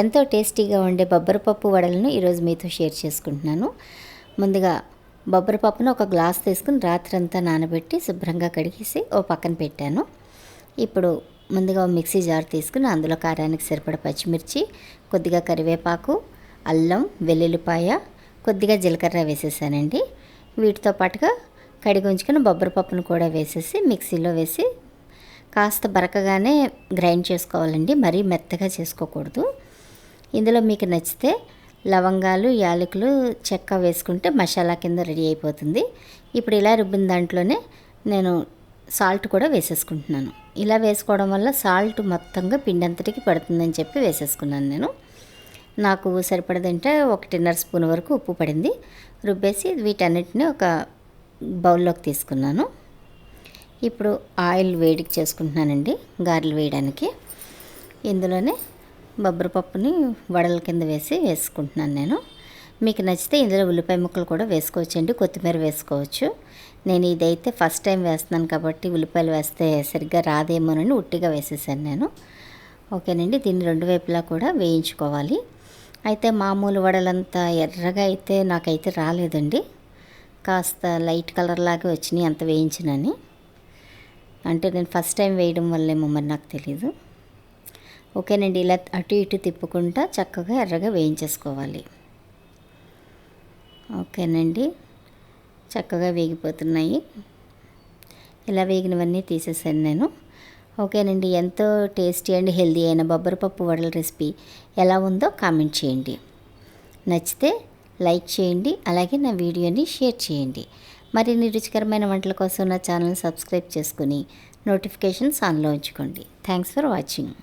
ఎంతో టేస్టీగా ఉండే బొబ్బరపప్పు వడలను ఈరోజు మీతో షేర్ చేసుకుంటున్నాను. ముందుగా బొబ్బరపప్పును ఒక గ్లాస్ తీసుకుని రాత్రంతా నానబెట్టి శుభ్రంగా కడిగేసి ఓ పక్కన పెట్టాను. ఇప్పుడు ముందుగా మిక్సీ జార్ తీసుకుని అందులో కారానికి సరిపడ పచ్చిమిర్చి కొద్దిగా కరివేపాకు అల్లం వెల్లుల్లిపాయ కొద్దిగా జీలకర్ర వేసేసానండి. వీటితో పాటుగా కడిగి ఉంచుకుని బొబ్బరపప్పును కూడా వేసేసి మిక్సీలో వేసి కాస్త బరకగానే గ్రైండ్ చేసుకోవాలండి. మరీ మెత్తగా చేసుకోకూడదు. ఇందులో మీకు నచ్చితే లవంగాలు యాలకులు చెక్క వేసుకుంటే మసాలా కింద రెడీ అయిపోతుంది. ఇప్పుడు ఇలా రుబ్బిన దాంట్లోనే నేను సాల్ట్ కూడా వేసేసుకుంటున్నాను. ఇలా వేసుకోవడం వల్ల సాల్ట్ మొత్తంగా పిండి అంతటికి పడుతుందని చెప్పి వేసేసుకున్నాను నేను. నాకు సరిపడదంటే ఒకటిన్నర స్పూన్ వరకు ఉప్పు పడింది. రుబ్బేసి వీటన్నిటిని ఒక బౌల్లోకి తీసుకున్నాను. ఇప్పుడు ఆయిల్ వేడికి చేసుకుంటున్నానండి గారెలు వేయడానికి. ఇందులోనే బొబ్బరపప్పుని వడల కింద వేసి వేసుకుంటున్నాను నేను. మీకు నచ్చితే ఇందులో ఉల్లిపాయ ముక్కలు కూడా వేసుకోవచ్చండి. కొత్తిమీర వేసుకోవచ్చు. నేను ఇదైతే ఫస్ట్ టైం వేస్తున్నాను కాబట్టి ఉల్లిపాయలు వేస్తే సరిగ్గా రాదేమోనని ఉట్టిగా వేసేసాను నేను. ఓకేనండి దీన్ని రెండు వైపులా కూడా వేయించుకోవాలి. అయితే మామూలు వడలంతా ఎర్రగా అయితే నాకైతే రాలేదండి. కాస్త లైట్ కలర్ లాగా వచ్చినాయి అంత వేయించినని. అంటే నేను ఫస్ట్ టైం వేయడం వల్లేమో మరి నాకు తెలీదు. ఓకేనండి ఇలా అటు ఇటు తిప్పుకుంటా చక్కగా ఎర్రగా వేయించేసుకోవాలి. ఓకేనండి చక్కగా వేగిపోతున్నాయి. ఇలా వేగినవన్నీ తీసేసాను నేను. ఓకేనండి ఎంతో టేస్టీ అండ్ హెల్దీ అయిన బొబ్బరపప్పు వడల రెసిపీ ఎలా ఉందో కామెంట్ చేయండి. నచ్చితే లైక్ చేయండి అలాగే నా వీడియోని షేర్ చేయండి. మరిన్ని రుచికరమైన వంటల కోసం నా ఛానల్ సబ్స్క్రైబ్ చేసుకుని నోటిఫికేషన్స్ ఆన్లో ఉంచుకోండి. Thanks for watching.